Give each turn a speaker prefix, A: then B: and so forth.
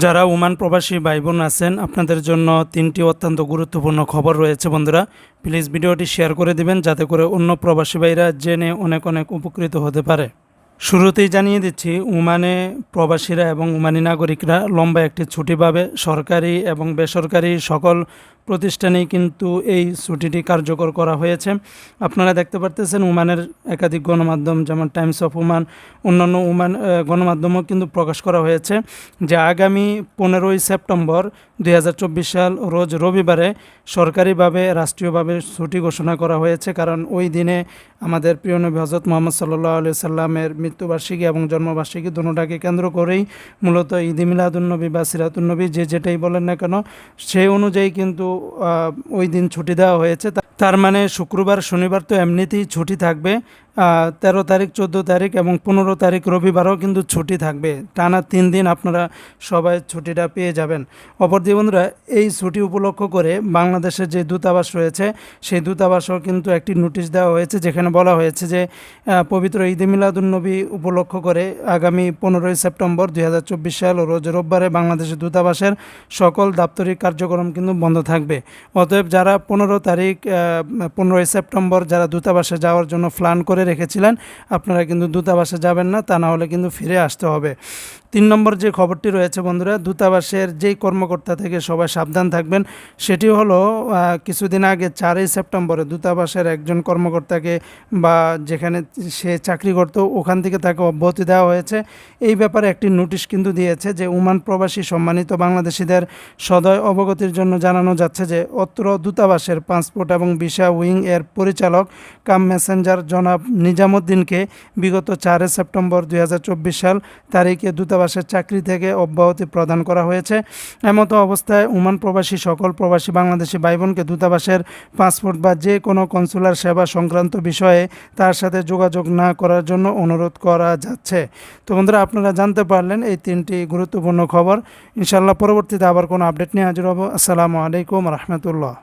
A: যারা ওমান প্রবাসী ভাই বোন আছেন, আপনাদের জন্য তিনটি অত্যন্ত গুরুত্বপূর্ণ খবর রয়েছে বন্ধুরা। প্লিজ ভিডিওটি শেয়ার করে দিবেন, যাতে করে অন্য প্রবাসী ভাইরা জেনে অনেক অনেক উপকৃত হতে পারে। শুরুতেই জানিয়ে দিচ্ছি, উমানে প্রবাসীরা এবং ওমানি নাগরিকরা লম্বা একটি ছুটি পাবে। সরকারি এবং বেসরকারি সকল প্রতিষ্ঠানেই কিন্তু এই ছুটিটি কার্যকর করা হয়েছে। আপনারা দেখতে পারতেছেন, উমানের একাধিক গণমাধ্যম যেমন টাইমস অফ উমান, অন্যান্য উমান গণমাধ্যমও কিন্তু প্রকাশ করা হয়েছে যে আগামী পনেরোই সেপ্টেম্বর দু হাজার চব্বিশ সাল রোজ রবিবারে সরকারিভাবে, রাষ্ট্রীয়ভাবে ছুটি ঘোষণা করা হয়েছে। কারণ ওই দিনে আমাদের প্রিয় নবী হজরত মোহাম্মদ সাল্লাহ আলি সাল্লামের মৃত্যুবার্ষিকী এবং জন্মবার্ষিকী দুটাকে কেন্দ্র করেই মূলত ঈদ মিলাদুলনবী বা সিরাতুলনবী যে যেটাই বলেন না কেন সেই অনুযায়ী কিন্তু ওই দিন ছুটি দেওয়া হয়েছে। তার মানে শুক্রবার, শনিবার তো এমনিতেই ছুটি থাকবে। তেরো তারিখ, চোদ্দ তারিখ এবং পনেরো তারিখ রবিবারও কিন্তু ছুটি থাকবে। টানা তিন দিন আপনারা সবাই ছুটিটা পেয়ে যাবেন। অপরদিকে বন্ধুরা, এই ছুটি উপলক্ষ করে বাংলাদেশের যে দূতাবাস রয়েছে, সেই দূতাবাসও কিন্তু একটি নোটিশ দেওয়া হয়েছে, যেখানে বলা হয়েছে যে পবিত্র ঈদে মিলাদুন্নবী উপলক্ষ করে আগামী পনেরোই সেপ্টেম্বর দুই হাজার চব্বিশ সাল ও রোজ রোববারে বাংলাদেশের দূতাবাসের সকল দাপ্তরিক কার্যক্রম কিন্তু বন্ধ থাকবে। অতএব যারা পনেরো তারিখ পনেরোই সেপ্টেম্বর যারা দূতাবাসে যাওয়ার জন্য প্ল্যান করে রেখেছিলেন, আপনারা কিন্তু দূতাবাসে যাবেন না, তা না হলে কিন্তু ফিরে আসতে হবে। তিন নম্বর যে খবরটি রয়েছে বন্ধুরা, দূতাবাসের যেই কর্মকর্তা থেকে সবাই সাবধান থাকবেন সেটি হলো কিছুদিন আগে চারই সেপ্টেম্বরে দূতাবাসের একজন কর্মকর্তাকে বা যেখানে সে চাকরি করত, ওখান থেকে তাকে অব্যাহতি দেওয়া হয়েছে। এই ব্যাপারে একটি নোটিশ কিন্তু দিয়েছে যে, ওমান প্রবাসী সম্মানিত বাংলাদেশিদের সদয় অবগতির জন্য জানানো যাচ্ছে যে, অত্র দূতাবাসের পাসপোর্ট এবং ভিসা উইং এর পরিচালক কাম মেসেঞ্জার জনাব নিজামুদ্দিনকে বিগত চারে সেপ্টেম্বর দুই হাজার চব্বিশ সাল তারিখে দূতাবাসের চাকরি থেকে অব্যাহতি প্রদান করা হয়েছে। এমতো অবস্থায় ওমান প্রবাসী, সকল প্রবাসী বাংলাদেশি ভাই বোনকে দূতাবাসের পাসপোর্ট বা যে কোনো কনসুলার সেবা সংক্রান্ত বিষয়ে তার সাথে যোগাযোগ না করার জন্য অনুরোধ করা যাচ্ছে। তো বন্ধুরা, আপনারা জানতে পারলেন এই তিনটি গুরুত্বপূর্ণ খবর। ইনশাল্লাহ পরবর্তীতে আবার কোনো আপডেট নিয়ে হাজির হব। আসসালামু আলাইকুম রহমতুল্লাহ।